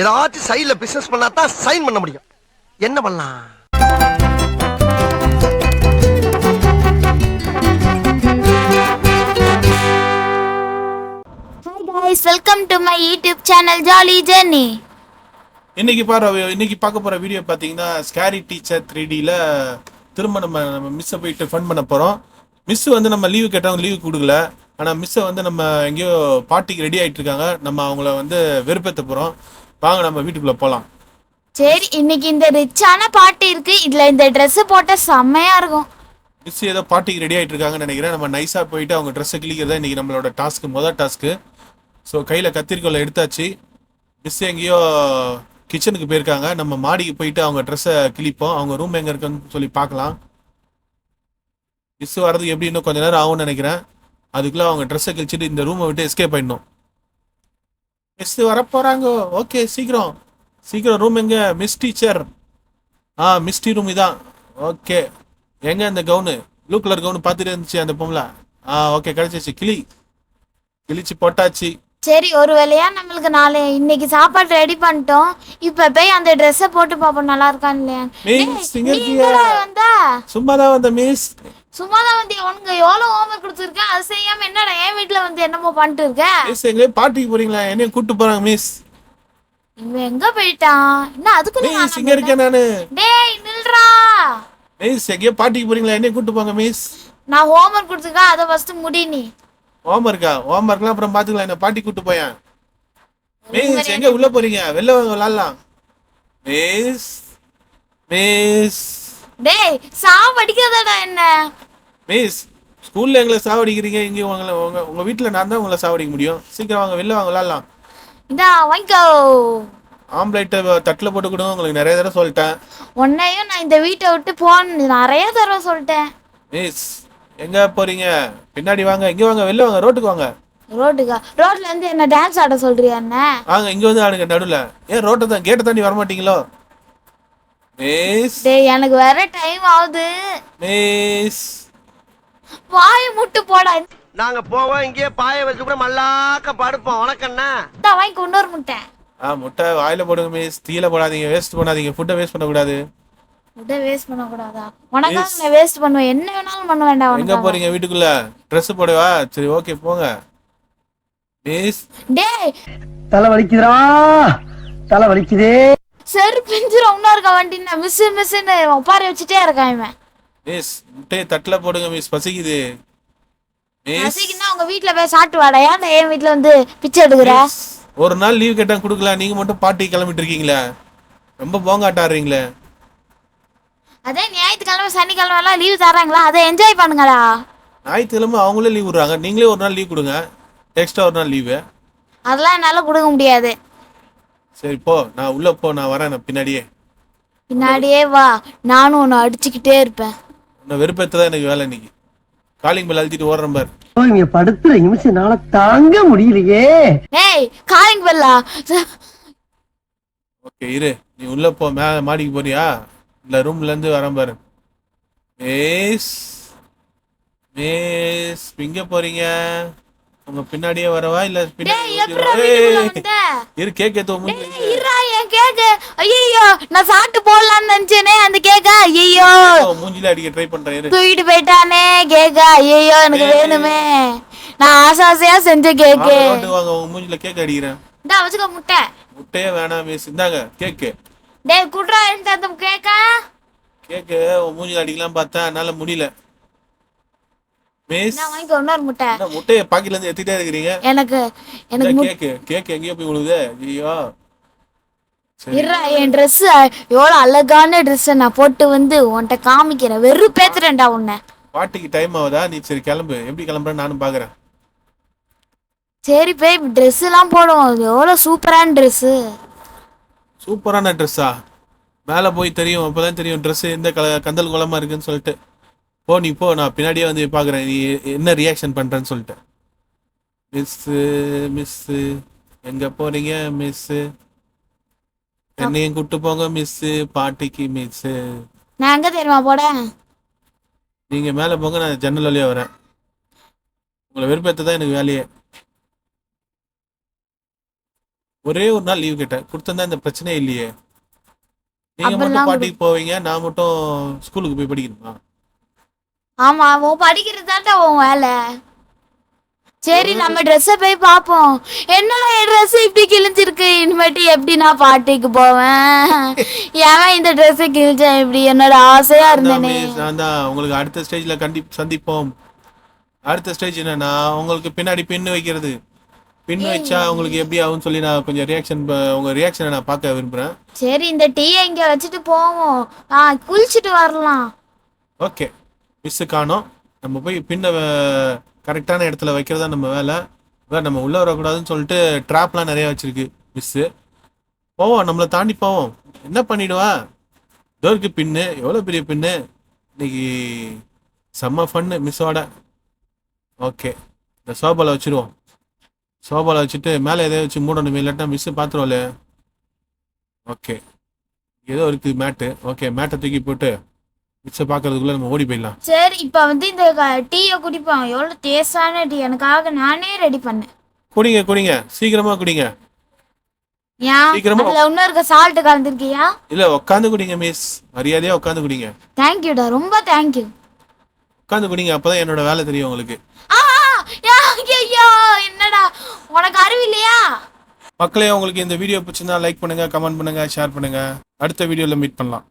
ஏதாச்சும் சைடுல பிசினஸ் பண்ணா தான் சைன் பண்ண முடியும். என்ன பண்ணலாம்? Welcome to my YouTube channel jolly journey இன்னைக்கு பாரு இன்னைக்கு பார்க்க போற வீடியோ பாத்தீங்கன்னா ஸ்கேரி டீச்சர் த்ரீ டில திரும்ப நம்ம நம்ம மிஸ்ஸை போயிட்டு ஃபன் பண்ண போறோம். மிஸ் வந்து நம்ம லீவு கேட்டவங்க லீவு கொடுக்கல. ஆனா மிஸ்ஸை வந்து நம்ம எங்கேயோ பார்ட்டிக்கு ரெடி ஆயிட்டு இருக்காங்க. நம்ம அவங்கள வந்து வெறுப்பேத்த போறோம். வாங்க நம்ம வீட்டுக்குள்ள போலாம். சரி இன்னைக்கு இந்த ரிச்சான பாட்டு இருக்கு. இதுல இந்த Dress போட்ட செம்மையா இருக்கும். மிஸ் ஏதோ பார்ட்டிக்கு ரெடி ஆயிட்டு இருக்காங்கன்னு நினைக்கிறேன். நம்ம நைஸா போயிட்டு அவங்க ட்ரெஸ்ஸை கிழிக்கிறதா இன்னைக்கு நம்மளோட டாஸ்க்கு முதல் டாஸ்க்கு ஸோ கையில கத்திரிக்கோலை எடுத்தாச்சு. மிஸ் எங்கேயோ கிச்சனுக்கு போயிருக்காங்க. நம்ம மாடிக்கு போயிட்டு அவங்க ட்ரெஸ்ஸை கிழிப்போம். அவங்க ரூம் எங்க இருக்குன்னு சொல்லி பார்க்கலாம். மிஸ் வர்றதுக்கு எப்படி இன்னும் கொஞ்ச நேரம் ஆகும்னு நினைக்கிறேன். அதுக்குள்ள அவங்க ட்ரெஸ்ஸை கிழிச்சிட்டு இந்த ரூமை விட்டு எஸ்கேப் ஆயிடணும். மிஸ் வரப்போறாங்க? ஓகே சீக்கிரம். சீக்கிரம் ரூம் எங்க? மிஸ் டீச்சர் ஆ மிஸ்டி ரூம் இதான். ஓகே எங்க அந்த கவுனு ப்ளூ கலர் கவுனு பார்த்துட்டு இருந்துச்சு அந்த பொம்பளை. ஆ ஓகே கிடைச்சிச்சு. கிளி. கிழிச்சு போட்டாச்சு. சரி ஒரு வேலையா நம்மளுக்கு நாளை இன்னைக்கு சாப்பாடு ரெடி பண்ணிட்டோம். இப்ப போய் அந்த Dress-அ போட்டு பாப்போம் நல்லா இருக்கான்னு இல்லையா மிஸ் இங்க நீ இருக்கியா எங்கடா வந்த? சும்மா தான் வந்த மிஸ் சும்மா தான் வந்து உனக்கு எவ்வளவு ஹோம்ஒர்க் கொடுத்துருக்கேன் அது செய்யாம என்னடா என் வீட்டுல வந்து என்னமோ பண்ணிட்டு இருக்க? மிஸ் பார்ட்டிக்கு போறீங்களா? என்னையும் கூட்டு போறாங்க மிஸ் இவன் எங்க போயிட்டான்? என்ன அதுக்குள்ள மிஸ் இங்க இருக்கேன் நானு. டேய் நில்றா. மிஸ் எங்கேயோ பார்ட்டிக்கு போறீங்களா? என்னையும் கூட்டு போங்க மிஸ் நான் ஹோம்ஒர்க் கொடுத்துருக்கேன் அதை ஃபர்ஸ்ட் முடி நீ. ஹோம் ஒர்க்கா ஹோம் ஒர்க்லாம் அப்புறம் பாத்துக்கலாம். என்ன பாட்டி கூட்டு போயேன். மிஸ் எங்க உள்ள போறீங்க? வெளில வாங்க விளாடலாம். மிஸ் மிஸ் டேய் சாவடிக்காதடா என்ன? மிஸ் ஸ்கூல்ல எங்களை சாவடிக்கிறீங்க இங்க உங்களை உங்க உங்க வீட்டுல நான் தான் உங்களை சாவடிக்க முடியும். சீக்கிரம் வாங்க வெளில வாங்க விளாடலாம் இந்தா வாங்கிக்கோ. ஆம்லேட்டை தட்டில் போட்டு கொடுங்க உங்களுக்கு நிறைய தடவை சொல்லிட்டேன். உன்னையும் நான் இந்த வீட்டை விட்டு போன்னு நிறைய தடவை சொல்லிட்டேன். மிஸ் எங்க போறீங்க? பின்னாடி வாங்க இங்க வாங்க வெளில வாங்க ரோட்டுக்கு வாங்க. ரோட்டுக்கா? ரோட்ல இருந்து என்ன டான்ஸ் ஆட சொல்றியா என்ன? வாங்க இங்க வந்து ஆடுங்க நடுவுல. ஏன் ரோட்டை தான் கேட்டை தாண்டி வரமாட்டீங்களோ? மிஸ் டேய் எனக்கு வேற டைம் ஆகுது. மிஸ் வாய் முட்டு போடா. நாங்க போவோம் இங்கேயே பாய வச்சு கூட மல்லாக்க படுப்போம். இந்த வாங்கி கொண்டு வர முட்டை. ஆ முட்டை வாயில போடுங்க மிஸ் தீயில போடாதீங்க வேஸ்ட் பண்ணாதீங்க. ஃபுட்டை வேஸ்ட் பண்ணக்கூடாது. முட்டை வேஸ்ட் பண்ண கூடாதா உனக்காக நான் வேஸ்ட் பண்ணுவேன். என்ன வேணாலும் பண்ண வேண்டாம் எங்க போறீங்க வீட்டுக்குள்ள? Dress போடவா சரி ஓகே போங்க. மிஸ் டேய். தலை வலிக்குதுடா. தலை வலிக்குதே. செரு பிஞ்சிரும் இன்னும் இருக்க வண்டி மிஸ் மிஸ்ன்னு ஒப்பாரி வச்சுட்டே இருக்கான் இவன். மிஸ் முட்டையை தட்டில் போடுங்க மிஸ் பசிக்குது. மிஸ். பசிக்குன்னா உங்க வீட்ல போய் சாப்பிட்டு வாடா ஏன்டா என் வீட்ல வந்து பிச்சை எடுக்கிற? ஒரு நாள் லீவ் கேட்டா கொடுக்கல நீங்க மட்டும் பார்ட்டி கிளம்பிட்டு இருக்கீங்களே. ரொம்ப போங்காட்டாடுறீங்களே. அதே ஞாயிற்றுக்கிழமை சனிக்கிழமை எல்லாம் லீவ் தராங்களா அதை என்ஜாய் பண்ணுங்கடா. ஞாயிற்றுக்கிழமை அவங்களே லீவ் விடுறாங்க. நீங்களே ஒரு நாள் லீவ் கொடுங்க. எக்ஸ்ட்ரா ஒரு நாள் லீவு அதெல்லாம் என்னால கொடுக்க முடியாது. சரி போ. நான் உள்ள போ. நான் வரேன் நான் பின்னாடியே. பின்னாடியே வா. நானும் உன்னை அடிச்சுக்கிட்டே இருப்பேன். உன்னை வெறுப்பேற்ற தான் எனக்கு வேலை இன்னைக்கு? காலிங் பெல் அழுத்திட்டு ஓடுறேன் பார். இங்க படுத்துற நிமிஷம் என்னால தாங்க முடியலையே. ஏய் காலிங் பெல்லா ஓகே இரு. நீ உள்ள போ மே மாடிக்கு போறியா? இல்ல ரூம்ல இருந்து வரேன் பாரு. மேஸ் மேஸ் எங்க போறீங்க? உங்க பின்னாடியே வரவா? இல்ல டேய் பின்னாடி எப்படிடா ஓடிவா? வீட்டுக்குள்ள ஏய், வந்த? இரு கேக் ஏத்தோ டேய் இருடா என் கேக்கு ஐயோ நான் சாப்பிட்டு போடலாம்னு நினைச்சேனே அந்த கேக்க. ஐயோ மூஞ்சில அடிக்க ட்ரை பண்றேன் தூக்கிட்டு போயிட்டானே கேக்க. ஐயோ எனக்கு வேணுமே. நான் ஆசை ஆசையா செஞ்ச கேக்கு. வாங்க, உங்க மூஞ்சில கேக் அடிக்கிறேன். இந்தா வச்சுக்கோ முட்டை. முட்டையே வேணாம் மிஸ். இந்தாங்க கேக்கு. டேய் குட்ரா என்கிட்ட அந்த கேக்க. கேக்கு உன் மூஞ்சில அடிக்கலாம் பார்த்தேன் என்னால முடியல. மிஸ். நான் இன்னொரு முட்டை. முட்டையை பாக்கெட்ல இருந்து எடுத்துட்டே இருக்கிறீங்க. எனக்கு எனக்கு இந்த கேக்கு. கேக் எங்கேயோ போய் விழுகுது ஐயோ இருடா என் ட்ரெஸ் எவ்வளோ அழகான ட்ரெஸ் நான் போட்டு வந்து உன்கிட்ட காமிக்கிறேன். வெறும் பேத்துறேன்டா உன்னை. பாட்டிக்கு டைம் ஆகுதா? நீ சரி கிளம்பு. எப்படி கிளம்புறேன்னு நானும் பாக்குறேன். சரி போய் ட்ரெஸ் எல்லாம் போடுவோம். அது எவ்வளோ சூப்பரான ட்ரெஸ் சூப்பரான ட்ரெஸ்ஸா மேலே போய் தெரியும். அப்பதான் தெரியும் ட்ரெஸ் எந்த கல கந்தல் குளமா இருக்குன்னு சொல்லிட்டு. போ நீ போ. நான் பின்னாடியே வந்து பாக்குறேன். நீ என்ன ரியாக்ஷன் பண்றேன்னு சொல்லிட்டு. மிஸ் மிஸ் எங்க போறீங்க மிஸ் என்னையும் கூட்டு போங்க மிஸ் பாட்டிக்கு மிஸ் நான் எங்க தெரியுமா போடேன் நீங்க மேல போங்க நான் ஜன்னல் வழியா வரேன். உங்களை வெறுப்பேத்த தான் எனக்கு வேலையே. ஒரே ஒரு நாள் லீவ் கேட்டேன். கொடுத்தா இந்த பிரச்சனையே இல்லையே. நீங்க மட்டும் பாட்டிக்கு போவீங்க நான் மட்டும் ஸ்கூலுக்கு போய் படிக்கணுமா? ஆமா உன் படிக்கிறது தான்டா உன் வேலை. சரி நம்ம ட்ரெஸ்ஸை போய் பார்ப்போம். என்னடா என் ட்ரெஸ் இப்படி கிழிஞ்சிருக்கு? இனிமேட்டு எப்படி நான் பாட்டிக்கு போவேன்? ஏன் இந்த ட்ரெஸ்ஸை கிழிச்சேன் இப்படி என்னோட ஆசையா இருந்தேனே. நான் தான். உங்களுக்கு அடுத்த ஸ்டேஜ்ல கண்டி சந்திப்போம். அடுத்த ஸ்டேஜ் என்னன்னா உங்களுக்கு பின்னாடி பின் வைக்கிறது. பின் வச்சா உங்களுக்கு எப்படி ஆகும்னு சொல்லி நான் கொஞ்சம் ரியாக்ஷன் உங்க ரியாக்ஷனை நான் பார்க்க விரும்புறேன். சரி இந்த டீயை இங்க வச்சுட்டு போவோம். ஆ குளிச்சுட்டு வரலாம். ஓகே. மிஸ்ஸு காணோம். நம்ம போய் பின்ன கரெக்டான இடத்துல வைக்கிறதா நம்ம வேலை. வேறு நம்ம உள்ளே வரக்கூடாதுன்னு சொல்லிட்டு ட்ராப்லாம் நிறைய வச்சிருக்கு மிஸ்ஸு போவோம் நம்மளை தாண்டி போவோம். என்ன பண்ணிடுவா? டோருக்கு பின்னு எவ்வளோ பெரிய பின்னு? இன்னைக்கு செம்ம ஃபன்னு மிஸ்ஸோட ஓகே இந்த சோபாவில் வச்சிருவோம். சோபாவில் வச்சுட்டு மேலே எதையோ வச்சு மூடணும் இல்லாட்டா மிஸ்ஸு பார்த்துருவோம்ல ஓகே ஏதோ இருக்குது மேட்டு. ஓகே மேட்டை தூக்கி போட்டு மிஸ்ஸை பார்க்கறதுக்குள்ள நம்ம ஓடி போயிடலாம். சரி இப்போ வந்து இந்த டீயை குடிப்போம் எவ்வளோ டேஸ்டான டீ. எனக்காக நானே ரெடி பண்ணேன். குடிங்க குடிங்க. சீக்கிரமா குடிங்க. ஏன் சீக்கிரமா- அதுல இன்னும் இருக்க சால்ட் கலந்துருக்கியா? இல்ல உட்காந்து குடிங்க மிஸ் மரியாதையா உட்காந்து குடிங்க. தேங்க்யூடா ரொம்ப தேங்க்யூ உட்காந்து குடிங்க அப்பதான் என்னோட வேலை தெரியும் உங்களுக்கு. ஐயோ என்னடா? உனக்கு அறிவு இல்லையா? மக்களே உங்களுக்கு இந்த வீடியோ பிடிச்சிருந்தா லைக் பண்ணுங்க கமெண்ட் பண்ணுங்க ஷேர் பண்ணுங்க. அடுத்த வீடியோல மீட் பண்ணலாம்.